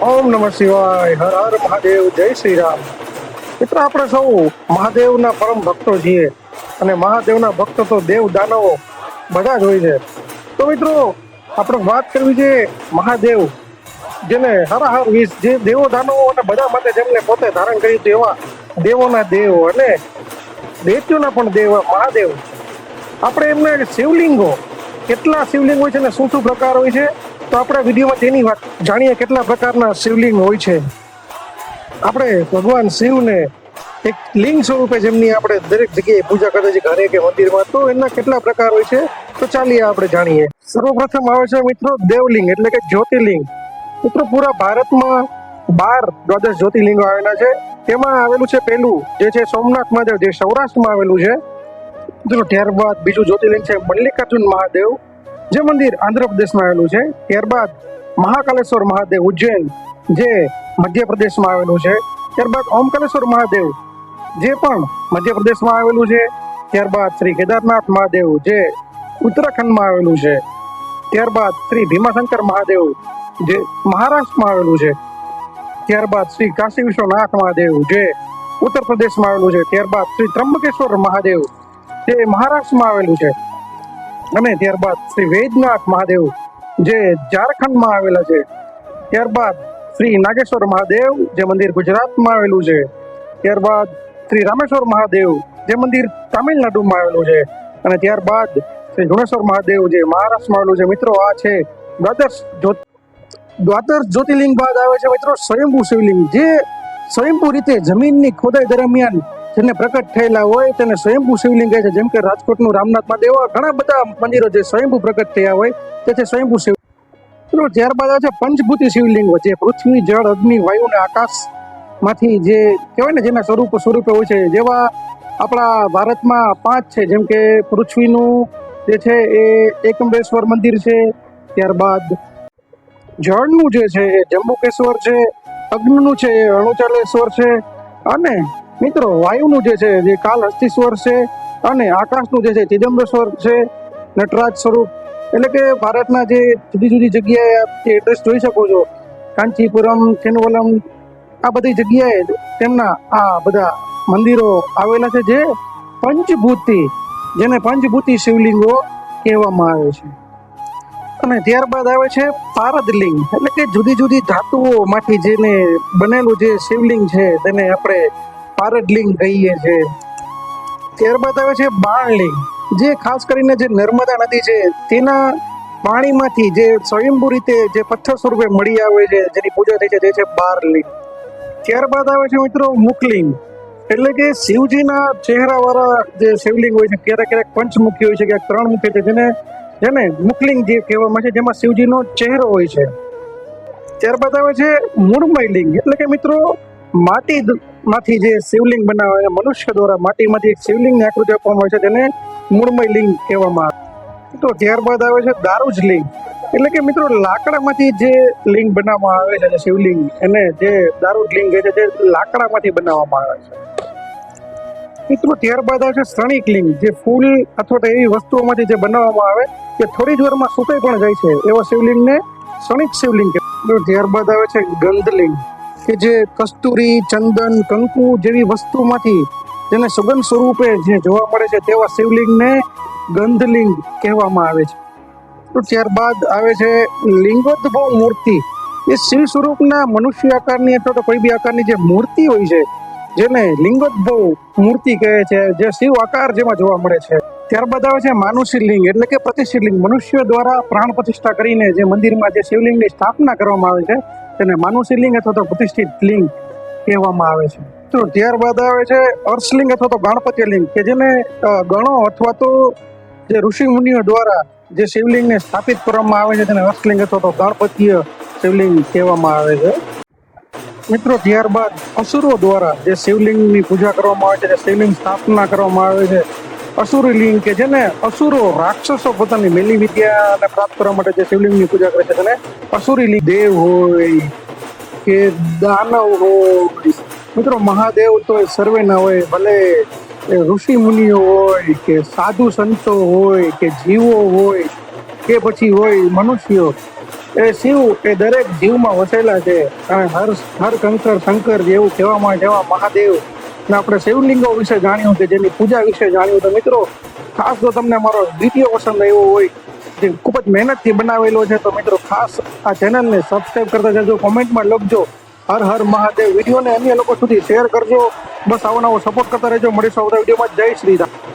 ઓમ નમઃ શિવાય, હર હર મહાદેવ, જય શ્રી રામ. મિત્રો, આપણે સૌ મહાદેવના પરમ ભક્તો છીએ અને મહાદેવના ભક્તો તો દેવ દાનવો બધા જ હોય છે. તો મિત્રો, આપણે વાત કરવી છે મહાદેવ, જેને હરાહર વીસ જે દેવો દાનવો અને બધા માટે જેમને પોતે ધારણ કર્યું હતું એવા દેવોના દેવ અને દૈત્યોના પણ દેવ મહાદેવ. આપણે એમને શિવલિંગો, કેટલા શિવલિંગ હોય છે અને શું શું પ્રકાર હોય છે? તો આપણે વિડીયોમાં તેની વાત જાણીએ કેટલા પ્રકારના શિવલિંગ હોય છે. આપણે ભગવાન શિવને એક લિંગ સ્વરૂપે જેમની આપણે દરેક જગ્યાએ પૂજા કરીએ છીએ ઘરે કે મંદિરમાં, તો એના કેટલા પ્રકાર હોય છે, તો ચાલીએ આપણે જાણીએ. સર્વપ્રથમ આવે છે મિત્રો દેવલિંગ, એટલે કે જ્યોતિર્લિંગ. મિત્રો પૂરા ભારતમાં બાર દ્વાદશ જ્યોતિર્લિંગો આવેલા છે. તેમાં આવેલું છે પહેલું, જે છે સોમનાથ મહાદેવ, જે સૌરાષ્ટ્રમાં આવેલું છે. ત્યારબાદ બીજું જ્યોતિર્લિંગ છે મલ્લિકાર્જુન મહાદેવ. જે મંદિર આંધ્રપ્રદેશમાં આવેલું છે, ત્યારબાદ મહાકાલેશ્વર મહાદેવ ઉજ્જૈન જે મધ્યપ્રદેશમાં આવેલું છે, ત્યારબાદ ઓમકાલેશ્વર મહાદેવ જે પણ મધ્યપ્રદેશમાં આવેલું છે, ત્યારબાદ શ્રી કેદારનાથ મહાદેવ જે ઉત્તરાખંડમાં આવેલું છે, ત્યારબાદ શ્રી ભીમાશંકર મહાદેવ જે મહારાષ્ટ્રમાં આવેલું છે, ત્યારબાદ શ્રી કાશી વિશ્વનાથ મહાદેવ જે ઉત્તર પ્રદેશમાં આવેલું છે, ત્યારબાદ શ્રી ત્રંબકેશ્વર મહાદેવ જે મહારાષ્ટ્રમાં આવેલું છે. અને ત્યારબાદ શ્રી વૈદ્યનાથ મહાદેવ જે ઝારખંડમાં આવેલા છે, ત્યારબાદ શ્રી નાગેશ્વર મહાદેવ જે મંદિર ગુજરાતમાં આવેલું છે, ત્યારબાદ શ્રી રામેશ્વર મહાદેવ જે મંદિર તામિલનાડુમાં આવેલું છે અને ત્યારબાદ શ્રી ગુણેશ્વર મહાદેવ જે મહારાષ્ટ્રમાં આવેલું છે. મિત્રો, આ છે દ્વાદશ જ્યોતિ, દ્વાદશ જ્યોતિર્લિંગ બાદ આવે છે મિત્રો, સ્વયંભૂ શિવલિંગ. જે સ્વયંભૂ રીતે જમીનની ખોદાઈ દરમિયાન જેને પ્રગટ થયેલા હોય તેને સ્વયંભૂ શિવલિંગ કહે છે. જેમ કે રાજકોટનું રામનાથ મહાદેવ ઘણા બધા મંદિરો જે સ્વયંભૂ પ્રગટ થયા હોય તે છે સ્વયંભૂ શિવ ત્યારબાદ આવે છે પંચભૂતિ શિવલિંગો જે પૃથ્વી, જળ, અગ્નિ, વાયુ અને આકાશમાંથી જે કહેવાય ને જેના સ્વરૂપ સ્વરૂપે હોય છે. જેવા આપણા ભારતમાં પાંચ છે. જેમ કે પૃથ્વીનું જે છે એ એકંબેશ્વર મંદિર છે. ત્યારબાદ જળનું જે છે એ જંબુકેશ્વર છે, અગ્નિનું છે અણુચાલેશ્વર છે અને મિત્રો, વાયુનું જે છે, જે કાલ હસ્તીશ્વર છે અને આકાશનું જે છે ચિદમ્બરેશ્વર છે, નટરાજ સ્વરૂપ. એટલે કે ભારતના જે જુદી જુદી જગ્યાએ આપ જે એડ્રેસ જોઈ શકો છો, કાંચીપુરમ થેનવલમ આ બધી જગ્યાએ તેમના આ બધા મંદિરો આવેલા છે, જે પંચભૂતિ, જેને પંચભૂતિ શિવલિંગો કહેવામાં આવે છે. અને ત્યારબાદ આવે છે પારદલિંગ. એટલે કે જુદી જુદી ધાતુઓમાંથી જેને બનેલું જે શિવલિંગ છે, તેને આપણે પારદલિંગ કહીએ છીએ ત્યારબાદ આવે છે બાણલિંગ. જે ખાસ કરીને જે નર્મદા નદી છે, તેના પાણીમાંથી જે સ્વયંભૂ રીતે જે પથ્થર સ્વરૂપે મળી આવે છે, જેની પૂજા થઈ છે, તે છે બારલિંગ. ત્યારબાદ આવે છે મિત્રો મુખલિંગ. એટલે કે શિવજીના ચહેરાવાળા જે શિવલિંગ હોય છે, ક્યારેક ક્યારેક પંચમુખી હોય છે ક્યાંક ત્રણ મુખી છે, જેને જેને મુખલિંગ જે કહેવામાં છે, જેમાં શિવજીનો ચહેરો હોય છે. ત્યારબાદ આવે છે મૂળમય લિંગ. એટલે કે મિત્રો માટી માંથી જે શિવલિંગ બનાવે મનુષ્ય દ્વારા માટીમાંથી એક શિવલિંગની આકૃતિ આપવામાં આવે છે, તેને મૂળમય લિંગ કહેવામાં આવે તો ત્યારબાદ આવે છે દારૂજ લિંગ. એટલે કે મિત્રો, લાકડામાંથી જે લિંગ બનાવવામાં આવે છે શિવલિંગ, એને જે દારૂજ લિંગ છે જે લાકડામાંથી બનાવવામાં આવે છે. મિત્રો, ત્યારબાદ આવે છે શ્રણિક લિંગ. જે ફૂલ અથવા તો એવી વસ્તુઓમાંથી જે બનાવવામાં આવે કે થોડી જ વારમાં સુકાઈ પણ જાય છે, એવા શિવલિંગને શ્રણિક શિવલિંગ ત્યારબાદ આવે છે ગંધલિંગ. કે જે કસ્તુરી, ચંદન, કંકુ જેવી વસ્તુમાંથી જેને સુગંધ સ્વરૂપે જે જોવા મળે છે તેવા શિવલિંગને ગંધલિંગ કહેવામાં આવે છે. તો ત્યારબાદ આવે છે લિંગોદ્ભવ મૂર્તિ એ શિવ સ્વરૂપના મનુષ્ય આકારની અથવા તો કોઈ બી આકારની જે મૂર્તિ હોય છે, જેને લિંગોદ્ભવ મૂર્તિ કહે છે, જે શિવ આકાર જેમાં જોવા મળે છે. ત્યારબાદ આવે છે માનુષિલિંગ એટલે કે પ્રતિષ્ઠિત લિંગ મનુષ્ય દ્વારા પ્રાણ પ્રતિષ્ઠા કરીને જે મંદિરમાં જે શિવલિંગની સ્થાપના કરવામાં આવે છે, તેને માનુષિલિંગ અથવા તો પ્રતિષ્ઠિત લિંગ કહેવામાં આવે છે. તો ત્યારબાદ આવે છે અર્શલિંગ અથવા તો ગણપતિ લિંગ, કે જેને ગણો અથવા તો જે ઋષિ મુનિઓ દ્વારા જે શિવલિંગને સ્થાપિત કરવામાં આવે છે, તેને અર્શલિંગ અથવા તો ગણપતિય શિવલિંગ કહેવામાં આવે છે. મિત્રો ત્યારબાદ અસુરો દ્વારા જે શિવલિંગની પૂજા કરવામાં આવે છે શિવલિંગ સ્થાપના કરવામાં આવે છે અસુરી લિંગ કે જેને અસુરો રાક્ષસો પોતાની મેલી વિદ્યાને પ્રાપ્ત કરવા માટે જે શિવલિંગની પૂજા કરે છે તેને અસુરી લિંગ દેવ હોય કે દાનવ હોય. મિત્રો, મહાદેવ તો એ સર્વે ના હોય, ભલે ઋષિ મુનિઓ હોય કે સાધુ સંતો હોય કે જીવો હોય કે પછી હોય મનુષ્યો, એ શિવ એ દરેક જીવમાં વસેલા છે. અને હર હર કંકર, શંકર જેવું કહેવામાં જેવા મહાદેવ ને આપણે શિવલિંગો વિશે જાણ્યું કે જેની પૂજા વિશે જાણ્યું તો મિત્રો, ખાસ જો તમને મારો વીડિયો પસંદ આવ્યો હોય, જે ખૂબ જ મહેનતથી બનાવેલો છે, તો મિત્રો ખાસ આ ચેનલને સબસ્ક્રાઇબ કરતા જજો કોમેન્ટમાં લખજો. હર હર મહાદેવ. વિડીયોને અન્ય લોકો સુધી શેર કરજો. બસ આવો નવો સપોર્ટ કરતા રહેજો. મળીશું આવતા વિડીયોમાં. જય શ્રી રામ.